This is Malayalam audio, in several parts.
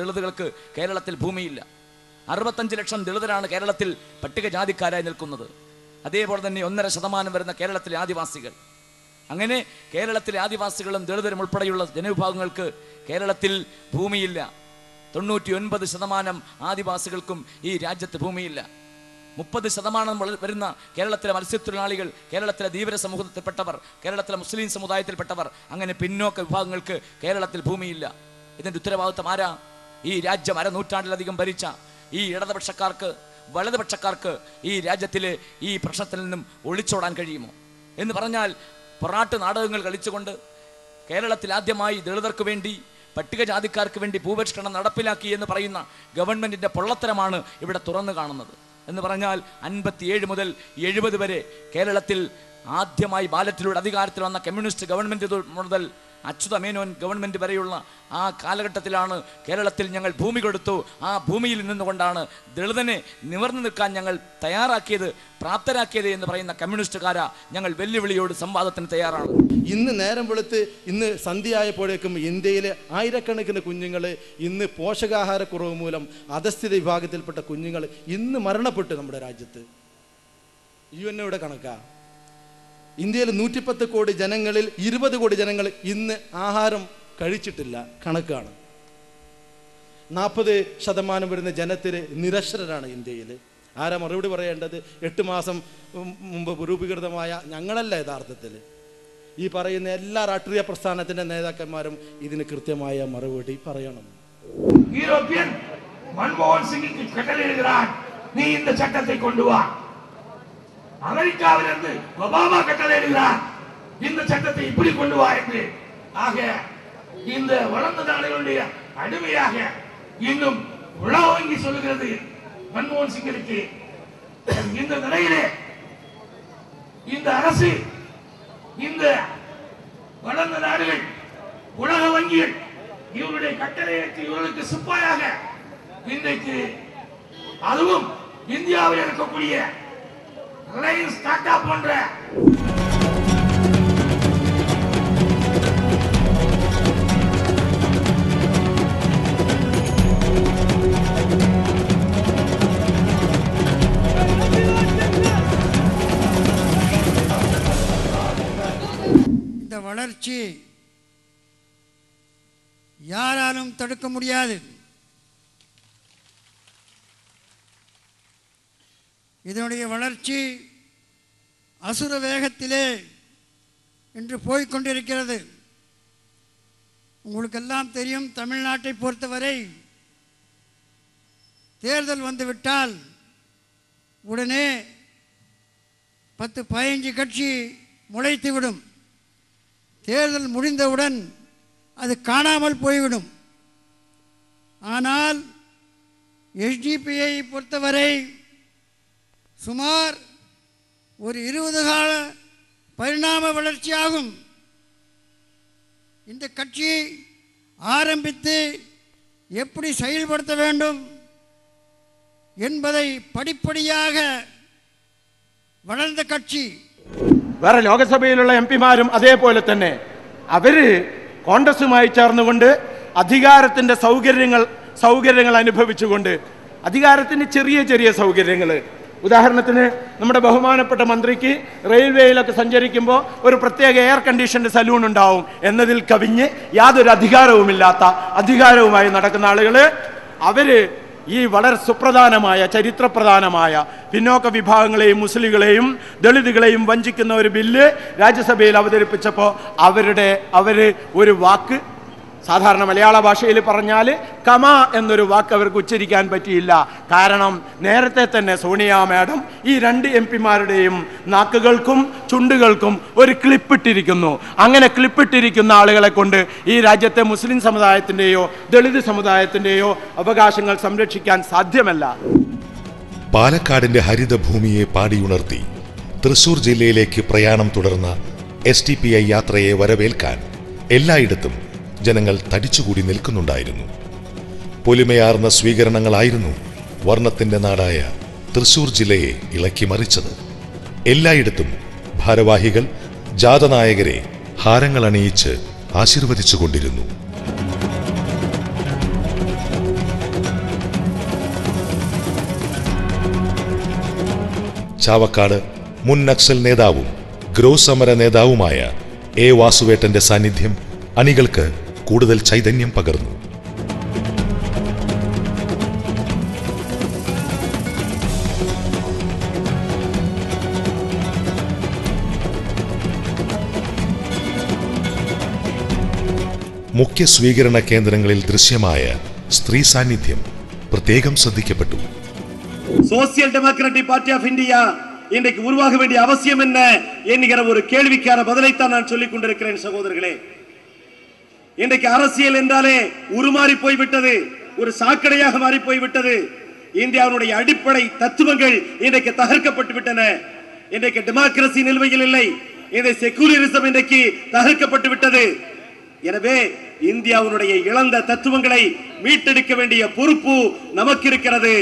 ദളിതുകൾക്ക് കേരളത്തിൽ ഭൂമിയില്ല. അറുപത്തഞ്ച് ലക്ഷം ദളിതരാണ് കേരളത്തിൽ പട്ടികജാതിക്കാരായി നിൽക്കുന്നത്. അതേപോലെ തന്നെ ഒന്നര ശതമാനം വരുന്ന കേരളത്തിലെ ആദിവാസികൾ. അങ്ങനെ കേരളത്തിലെ ആദിവാസികളും ദളിതരും ഉൾപ്പെടെയുള്ള ജനവിഭാഗങ്ങൾക്ക് കേരളത്തിൽ ഭൂമിയില്ല. തൊണ്ണൂറ്റി ഒൻപത് ശതമാനം ആദിവാസികൾക്കും ഈ രാജ്യത്ത് ഭൂമിയില്ല. മുപ്പത് ശതമാനം വരുന്ന കേരളത്തിലെ മത്സ്യത്തൊഴിലാളികൾ കേരളത്തിലെ ധീവര സമൂഹത്തിൽപ്പെട്ടവർ കേരളത്തിലെ മുസ്ലിം സമുദായത്തിൽപ്പെട്ടവർ അങ്ങനെ പിന്നോക്ക വിഭാഗങ്ങൾക്ക് കേരളത്തിൽ ഭൂമിയില്ല. ഇതിന്റെ ഉത്തരവാദിത്തം ആരാ? ഈ രാജ്യം അരനൂറ്റാണ്ടിലധികം ഭരിച്ച ഈ ഇടതുപക്ഷക്കാർക്ക് വലതുപക്ഷക്കാർക്ക് ഈ രാജ്യത്തിലെ ഈ പ്രശ്നത്തിൽ നിന്നും ഒളിച്ചോടാൻ കഴിയുമോ? എന്ന് പറഞ്ഞാൽ പൊറാട്ട് നാടകങ്ങൾ കളിച്ചുകൊണ്ട് കേരളത്തിൽ ആദ്യമായി ദളിതർക്ക് വേണ്ടി പട്ടികജാതിക്കാർക്ക് വേണ്ടി ഭൂപരിഷ്കരണം നടപ്പിലാക്കി എന്ന് പറയുന്ന ഗവൺമെന്റിന്റെ പൊള്ളത്തരമാണ് ഇവിടെ തുറന്നു കാണുന്നത്. എന്ന് പറഞ്ഞാൽ അൻപത്തിയേഴ് മുതൽ എഴുപത് വരെ കേരളത്തിൽ ആദ്യമായി ബാലറ്റിലൂടെ അധികാരത്തിൽ വന്ന കമ്മ്യൂണിസ്റ്റ് ഗവൺമെന്റ് മുതൽ അച്യുത മേനോൻ ഗവൺമെന്റ് വരെയുള്ള ആ കാലഘട്ടത്തിലാണ് കേരളത്തിൽ ഞങ്ങൾ ഭൂമി കൊടുത്തു. ആ ഭൂമിയിൽ നിന്നുകൊണ്ടാണ് ദളിതനെ നിവർന്നു നിൽക്കാൻ ഞങ്ങൾ തയ്യാറാക്കിയത് പ്രാപ്തരാക്കിയത് എന്ന് പറയുന്ന കമ്മ്യൂണിസ്റ്റുകാരാ ഞങ്ങൾ വെല്ലുവിളിയോട് സംവാദത്തിന് തയ്യാറാണ്. ഇന്ന് നേരം വെളുത്ത് ഇന്ന് സന്ധ്യയായപ്പോഴേക്കും ഇന്ത്യയിലെ ആയിരക്കണക്കിന് കുഞ്ഞുങ്ങൾ ഇന്ന് പോഷകാഹാരക്കുറവ് മൂലം അധസ്ഥിത വിഭാഗത്തിൽപ്പെട്ട കുഞ്ഞുങ്ങൾ ഇന്ന് മരണപ്പെട്ടു നമ്മുടെ രാജ്യത്ത്. യു എൻ ഒയുടെ കണക്കാ. ഇന്ത്യയിൽ നൂറ്റിപ്പത്ത് കോടി ജനങ്ങളിൽ ഇരുപത് കോടി ജനങ്ങൾ ഇന്ന് ആഹാരം കഴിച്ചിട്ടില്ല കണക്കാണ്. നാൽപ്പത് ശതമാനം വരുന്ന ജനത്തിന് നിരക്ഷരരാണ് ഇന്ത്യയിൽ ആരാ മറുപടി പറയേണ്ടത്? എട്ട് മാസം മുമ്പ് രൂപീകൃതമായ ഞങ്ങളല്ല യഥാർത്ഥത്തിൽ ഈ പറയുന്ന എല്ലാ രാഷ്ട്രീയ പ്രസ്ഥാനത്തിന്റെ നേതാക്കന്മാരും ഇതിന് കൃത്യമായ മറുപടി പറയണം. യൂറോപ്യൻ മൻമോഹൻ സിംഗിക്ക് കട്ടലെഴുതാൻ നീ ഇന്ന് ചട്ടത്തെ കൊണ്ടുപോവാ அமெரிக்காவிலிருந்து ஒபாமா கட்டளையிடுகிறார் இந்த சட்டத்தை இப்படி கொண்டு வா என்று. ஆக இந்த வளர்ந்த நாடுகளுடைய அடிமையாக இன்னும் உலக வங்கி சொல்லுகிறது மன்மோகன் சிங்கிற்கு. இந்த நிலையிலே இந்த அரசு இந்த வளர்ந்த நாடுகள் உலக வங்கிகள் இவருடைய கட்டளைக்கு இவர்களுக்கு சிப்பாயாக இன்றைக்கு அதுவும் இந்தியாவில் இருக்கக்கூடிய ரிலையன்ஸ் டாடா போன்ற இந்த வளர்ச்சி யாராலும் தடுக்க முடியாது. இதனுடைய வளர்ச்சி அசுர வேகத்திலே இன்று போய்கொண்டிருக்கிறது உங்களுக்கெல்லாம் தெரியும் தமிழ்நாட்டை பொறுத்தவரை தேர்தல் வந்துவிட்டால் உடனே பத்து பதினஞ்சு கட்சி முளைத்துவிடும். தேர்தல் முடிந்தவுடன் அது காணாமல் போய்விடும். ஆனால் எஸ்டிபிஐ பொறுத்தவரை சுமார் ஒரு இருபது கால பரிணாம வளர்ச்சியாகும் இந்த கட்சி ஆரம்பித்து எப்படி செயல்படுத்த வேண்டும் என்பதை படிப்படியாக வளர்ந்த கட்சி വേറെ ലോകസഭയിലുള്ള എം പിമാരും അതേപോലെ തന്നെ അവര് കോൺഗ്രസുമായി ചേർന്നുകൊണ്ട് അധികാരത്തിന്റെ സൗകര്യങ്ങൾ സൗകര്യങ്ങൾ അനുഭവിച്ചുകൊണ്ട് അധികാരത്തിന്റെ ചെറിയ ചെറിയ സൗകര്യങ്ങൾ ഉദാഹരണത്തിന് നമ്മുടെ ബഹുമാനപ്പെട്ട മന്ത്രിക്ക് റെയിൽവേയിലൊക്കെ സഞ്ചരിക്കുമ്പോൾ ഒരു പ്രത്യേക എയർ കണ്ടീഷൻഡ് സലൂൺ ഉണ്ടാവും. എന്നതിൽ കവിഞ്ഞ് യാതൊരു അധികാരവുമില്ലാത്ത അധികാരവുമായി നടക്കുന്ന ആളുകൾ അവർ ഈ വളരെ സുപ്രധാനമായ ചരിത്രപ്രധാനമായ പിന്നോക്ക വിഭാഗങ്ങളെയും മുസ്ലിങ്ങളെയും ദളിതുകളെയും വഞ്ചിക്കുന്ന ഒരു ബില്ല് രാജ്യസഭയിൽ അവതരിപ്പിച്ചപ്പോൾ അവരുടെ അവർ ഒരു വാക്ക് സാധാരണ മലയാള ഭാഷയിൽ പറഞ്ഞാൽ കമ എന്നൊരു വാക്ക് അവർക്ക് ഉച്ചരിക്കാൻ പറ്റിയില്ല. കാരണം നേരത്തെ തന്നെ സോണിയ മാഡം ഈ രണ്ട് എം പിമാരുടെയും നാക്കുകൾക്കും ചുണ്ടുകൾക്കും ഒരു ക്ലിപ്പിട്ടിരിക്കുന്നു. അങ്ങനെ ക്ലിപ്പിട്ടിരിക്കുന്ന ആളുകളെ കൊണ്ട് ഈ രാജ്യത്തെ മുസ്ലിം സമുദായത്തിന്റെയോ ദളിത് സമുദായത്തിന്റെയോ അവകാശങ്ങൾ സംരക്ഷിക്കാൻ സാധ്യമല്ല. പാലക്കാടിന്റെ ഹരിതഭൂമിയെ പാടിയുണർത്തി തൃശൂർ ജില്ലയിലേക്ക് പ്രയാണം തുടർന്ന എസ് ടി പി ഐ യാത്രയെ വരവേൽക്കാൻ എല്ലായിടത്തും ജനങ്ങൾ തടിച്ചുകൂടി നിൽക്കുന്നുണ്ടായിരുന്നു. പൊലിമയാർന്ന സ്വീകരണങ്ങളായിരുന്നു വർണത്തിന്റെ നാടായ തൃശൂർ ജില്ലയെ ഇളക്കിമറിച്ചത് എല്ലായിടത്തും ഭാരവാഹികൾ ജാതനായകരെ ഹാരങ്ങൾ അണിയിച്ച് ആശീർവദിച്ചുകൊണ്ടിരുന്നു. ചാവക്കാട് മുൻ നക്സൽ നേതാവും ഗ്രോ സമര നേതാവുമായ എ വാസുവേട്ടന്റെ സാന്നിധ്യം അണികൾക്ക് കൂടുതൽ ചൈതന്യം പകർന്നു മുഖ്യ സ്വീകരണ കേന്ദ്രങ്ങളിൽ ദൃശ്യമായ സ്ത്രീ സാന്നിധ്യം പ്രത്യേകം ശ്രദ്ധിക്കപ്പെട്ടു social democratic party of India இன்றைக்கு உருவாக வேண்டிய அவசியம் என்ன என்கிற ஒரு கேள்விக்கான பதிலைத்தான் நான் சொல்லிக் கொண்டிருக்கிறேன் சகோதரர்களே இன்றைக்கு அரசியல் என்றாலே உருமாறி போய்விட்டது ஒரு சாக்கடையாக மாறி போய்விட்டது. இந்தியாவுடைய அடிப்படை தத்துவங்கள் இன்றைக்கு தகர்க்கப்பட்டு விட்டன. இன்றைக்கு டெமோக்ரசி நிலுவையில் இல்லை. இதை செகுலரிசம் இன்றைக்கு தகர்க்கப்பட்டு விட்டது. எனவே இந்தியாவுடைய இழந்த தத்துவங்களை மீட்டெடுக்க வேண்டிய பொறுப்பு நமக்கு இருக்கிறது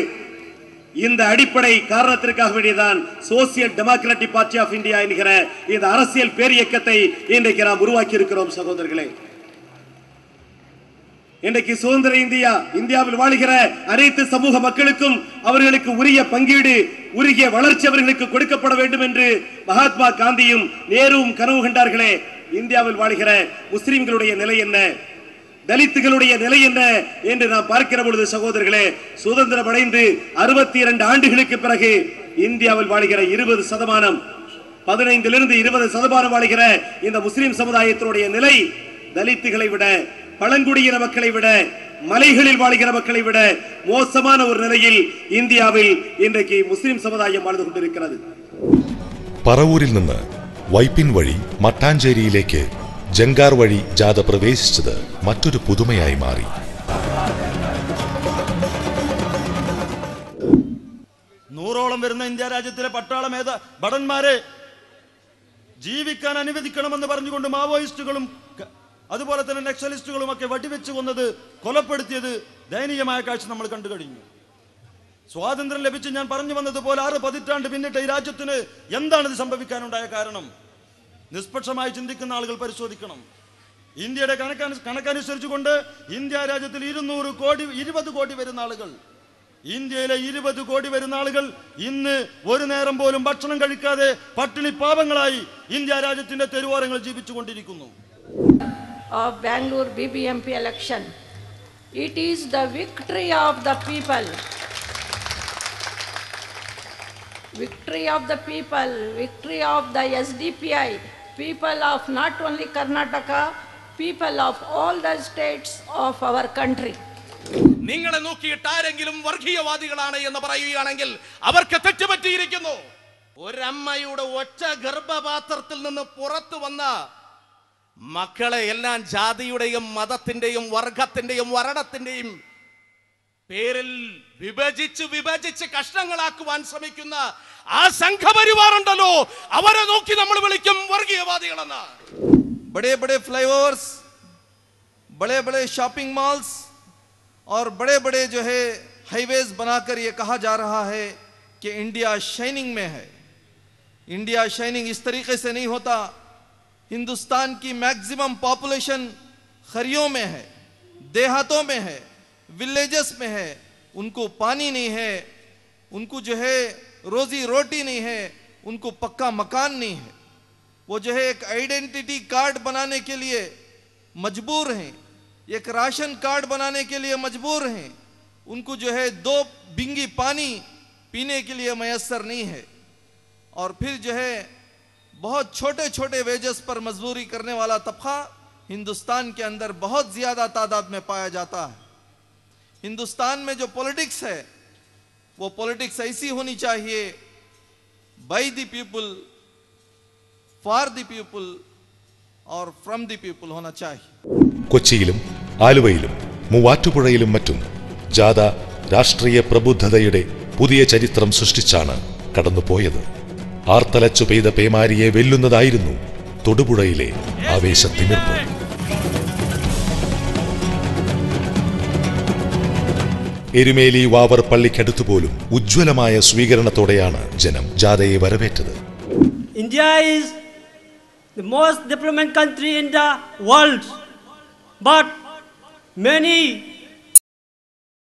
இந்த அடிப்படை காரணத்திற்காக வேண்டியதான் social democratic party of India என்கிற இந்த அரசியல் பேரியக்கத்தை இன்றைக்கு நாம் உருவாக்கி இருக்கிறோம் சகோதரர்களே. இன்றைக்கு சுதந்திர இந்தியா இந்தியாவில் வாழ்கிற அனைத்து சமூக மக்களுக்கும் அவர்களுக்கு உரிய பங்கீடு உரிய வளர்ச்சி அவர்களுக்கு கொடுக்கப்பட வேண்டும் என்று மகாத்மா காந்தியும் நேருவும் கனவு கண்டார்களே. இந்தியாவில் வாழ்கிற முஸ்லிம்களுடைய நிலை என்ன? தலித்துகளுடைய நிலை என்ன என்று நாம் பார்க்கிற பொழுது சகோதரர்களே சுதந்திரம் அடைந்து அறுபத்தி இரண்டு ஆண்டுகளுக்கு பிறகு இந்தியாவில் வாழ்கிற இருபது சதமானம் பதினைந்திலிருந்து இருபது சதமானம் வாழ்கிற இந்த முஸ்லிம் சமுதாயத்தினுடைய நிலை தலித்துகளை விட பழங்குடியின மக்களை விட மலைகளில் வாழ்கிற மக்களை விட மோசமான ஒரு நிலையில் இந்தியாவில் இன்றைக்கு முஸ்லிம் சமுதாயம் வாழ்ந்து கொண்டிருக்கிறது പറവൂരിൽ നിന്ന് വൈപ്പിൻ വഴി മട്ടാഞ്ചേരിയിലേക്ക് ജങ്കാർ വഴി ജാഥ പ്രവേശിച്ചത് മറ്റൊരു പുതുമയായി മാറി നൂറോളം വരുന്ന ഇന്ത്യ രാജ്യത്തിലെ പട്ടാള മേധ ഭടന്മാരെ ജീവിക്കാൻ അനുവദിക്കണമെന്ന് പറഞ്ഞുകൊണ്ട് മാവോയിസ്റ്റുകളും ക- അതുപോലെ തന്നെ നക്സലിസ്റ്റുകളും ഒക്കെ വടിവെച്ച് കൊന്നത് കൊലപ്പെടുത്തിയത് ദയനീയമായ കാഴ്ച നമ്മൾ കണ്ടു കഴിഞ്ഞു. സ്വാതന്ത്ര്യം ലഭിച്ച് ഞാൻ പറഞ്ഞു വന്നതുപോലെ ആറ് പതിറ്റാണ്ട് പിന്നിട്ട് ഈ രാജ്യത്തിന് എന്താണ് ഇത് സംഭവിക്കാനുണ്ടായ കാരണം? നിഷ്പക്ഷമായി ചിന്തിക്കുന്ന ആളുകൾ പരിശോധിക്കണം. ഇന്ത്യയുടെ കണക്കനു കണക്കനുസരിച്ചുകൊണ്ട് ഇന്ത്യ രാജ്യത്തിൽ ഇരുന്നൂറ് കോടി ഇരുപത് കോടി വരുന്ന ആളുകൾ. ഇന്ത്യയിലെ ഇരുപത് കോടി വരുന്ന ആളുകൾ ഇന്ന് ഒരു നേരം പോലും ഭക്ഷണം കഴിക്കാതെ പട്ടിണി പാപങ്ങളായി ഇന്ത്യ രാജ്യത്തിന്റെ തെരുവോരങ്ങൾ ജീവിച്ചുകൊണ്ടിരിക്കുന്നു. Of Bangalore BBMP election. It is the victory of the people. Victory of the people, victory of the SDPI, people of not only Karnataka, people of all the states of our country. നിങ്ങളെ നോക്കിയിട്ട് ആരെങ്കിലും വർഗീയവാദികളാണ് എന്ന് പറയുകയാണെങ്കിൽ അവർക്ക് തെറ്റുപറ്റിയിരിക്കുന്നു ഒരമ്മയുടെ ഒറ്റ ഗർഭപാത്രത്തിൽ നിന്ന് പുറത്തു വന്ന മക്കളെ എല്ലാം ജാതിയുടെയും മതത്തിന്റെയും വർഗത്തിന്റെയും വരണത്തിന്റെയും പേരിൽ വിഭജിച്ച് വിഭജിച്ച് കഷ്ണങ്ങളാക്കുവാൻ ശ്രമിക്കുന്ന ആ സംഘപരിവാറുണ്ടല്ലോ അവരെ നോക്കി നമ്മൾ വിളിക്കും വർഗീയവാദികളെന്ന് बड़े बड़े फ्लाईओवर्स बड़े बड़े शॉपिंग मॉल्स और बड़े बड़े जो है हाईवेज बनाकर ये कहा जा रहा है कि इंडिया शाइनिंग में है इंडिया शाइनिंग इस तरीके से नहीं होता हिंदुस्तान की मैक्सिमम पॉपुलेशन खरियों में है, देहातों में है, विलेजेस में है। उनको पानी नहीं है, उनको जो है रोजी रोटी नहीं है, उनको पक्का मकान नहीं है। वो जो है एक आइडेंटिटी कार्ड बनाने के लिए मजबूर हैं, एक राशन कार्ड बनाने के लिए मजबूर हैं। उनको जो है दो बिंगी पानी पीने के लिए मैसर नहीं है। और फिर जो है बहुत छोटे छोटे वेजेस पर मजदूरी करने वाला तबका हिंदुस्तान के अंदर बहुत ज़्यादा तादाद में पाया जाता है हिंदुस्तान में जो पॉलिटिक्स है वो पॉलिटिक्स ऐसी होनी चाहिए by the people for the people और फ्रॉम द पीपल होना चाहिए കൊച്ചിയിലും ആലുവയിലും മൂവാറ്റുപുഴയിലും മറ്റും ജാഥ രാഷ്ട്രീയ പ്രബുദ്ധതയുടെ പുതിയ ചരിത്രം സൃഷ്ടിച്ചാണ് കടന്നുപോയത് ആർത്തലച്ചു പെയ്ത പേമാരിയെ വെല്ലുന്നതായിരുന്നു തൊടുപുഴയിലെ ആവേശത്തിമിർപ്പ്. എരുമേലി വാവർ പള്ളിക്കടുത്തു പോലും ഉജ്ജ്വലമായ സ്വീകരണത്തോടെയാണ് ജനം ജാഥയെ വരവേറ്റത്. India is the most development country in the world but many